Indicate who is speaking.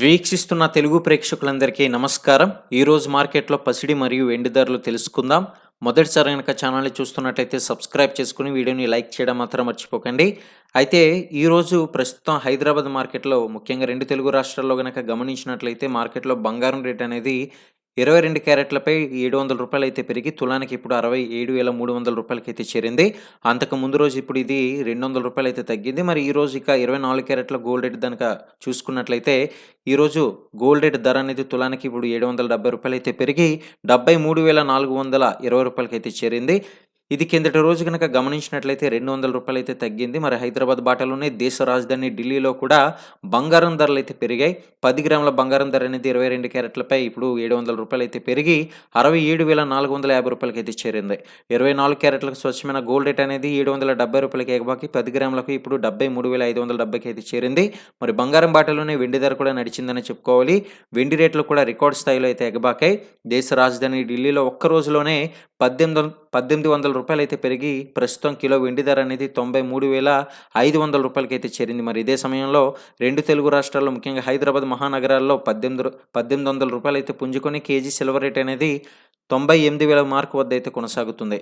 Speaker 1: వీక్షిస్తున్న తెలుగు ప్రేక్షకులందరికీ నమస్కారం. ఈరోజు మార్కెట్లో పసిడి మరియు వెండి ధరలు తెలుసుకుందాం. మొదటిసారి కనుక ఛానల్ని చూస్తున్నట్లయితే సబ్స్క్రైబ్ చేసుకుని వీడియోని లైక్ చేయడం మాత్రం మర్చిపోకండి. అయితే ఈరోజు ప్రస్తుతం హైదరాబాద్ మార్కెట్లో ముఖ్యంగా రెండు తెలుగు రాష్ట్రాల్లో కనుక గమనించినట్లయితే మార్కెట్లో బంగారం రేట్ అనేది ఇరవై రెండు క్యారెట్లపై ఏడు వందల రూపాయలు అయితే పెరిగి తులానికి ఇప్పుడు అరవై ఏడు వేల మూడు వందల రూపాయలకి అయితే చేరింది. అంతకు ముందు రోజు ఇప్పుడు ఇది రెండు వందల రూపాయలు అయితే తగ్గింది. మరి ఈ రోజు ఇక ఇరవై నాలుగు క్యారెట్ల గోల్డ్ రేట్ కనుక చూసుకున్నట్లయితే ఈరోజు గోల్డ్ రేట్ ధర అనేది తులానికి ఇప్పుడు ఏడు వందల డెబ్బై రూపాయలు అయితే పెరిగి డెబ్బై మూడు వేల నాలుగు వందల ఇరవై రూపాయలకి అయితే చేరింది. ఇది కిందటి రోజు కనుక గమనించినట్లయితే రెండు వందల రూపాయలు అయితే తగ్గింది. మరి హైదరాబాద్ బాటలోనే దేశ రాజధాని ఢిల్లీలో కూడా బంగారం ధరలు అయితే పెరిగాయి. పది గ్రాముల బంగారం ధర అనేది ఇరవై రెండు క్యారెట్లపై ఇప్పుడు ఏడు వందల రూపాయలు అయితే పెరిగి అరవై ఏడు వేల నాలుగు వందల యాభై రూపాయలకి అయితే చేరింది. ఇరవై నాలుగు క్యారెట్లకు స్వచ్ఛమైన గోల్డ్ రేట్ అనేది ఏడు వందల డెబ్బై రూపాయలకి ఎగబాకి పది గ్రాములకు ఇప్పుడు డెబ్బై మూడు వేల ఐదు వందల డెబ్బైకి అయితే చేరింది. మరి బంగారం బాటలోనే వెండి ధర కూడా నడిచిందని చెప్పుకోవాలి. వెండి రేట్లు కూడా రికార్డ్ స్థాయిలో అయితే ఎగబాకాయి. దేశ రాజధాని ఢిల్లీలో ఒక్క రోజులోనే పద్దెనిమిది పద్దెనిమిది వందల రూపాయలు అయితే పెరిగి ప్రస్తుతం కిలో వెండి ధర అనేది తొంభై మూడు వేల ఐదు వందల రూపాయలకి అయితే చేరింది. మరి ఇదే సమయంలో రెండు తెలుగు రాష్ట్రాల్లో ముఖ్యంగా హైదరాబాద్ మహానగరాల్లో పద్దెనిమిది పద్దెనిమిది వందల రూపాయలు అయితే పుంజుకొని కేజీ సిల్వర్ రేట్ అనేది తొంభై ఎనిమిది వేల మార్కు వద్ద అయితే కొనసాగుతుంది.